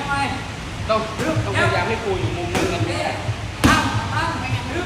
ทำไมเราเราพยายามให้ปูอยู่มุมนึงกันเนี่ยทำทำไม่งั้นรึ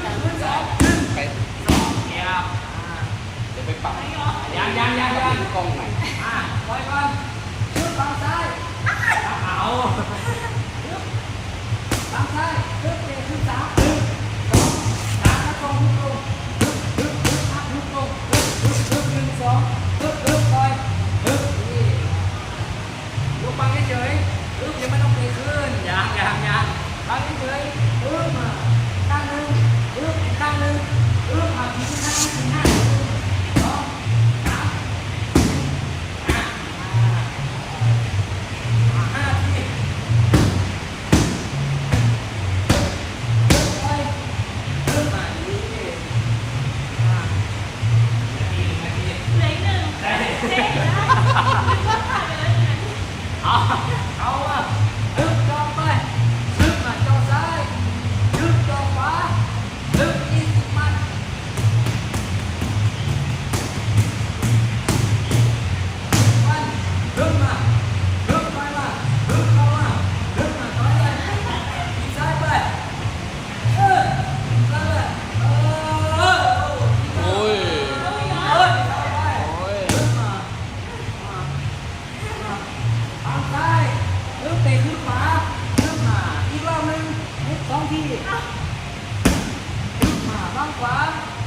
มาบ้างขวา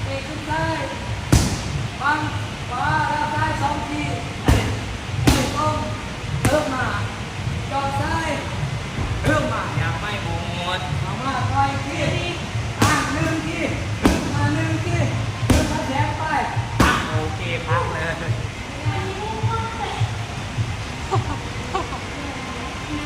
เตะขึ้นได้บ้งขวาแล้วได้สองทีต้งเริ่มมาจอซ้ายเริ่มมายังไม่หมดมมาต่อยทีอะหนึ่งทีมาหนึ่งทีหนึ่าแทงไปโอเคพักเลย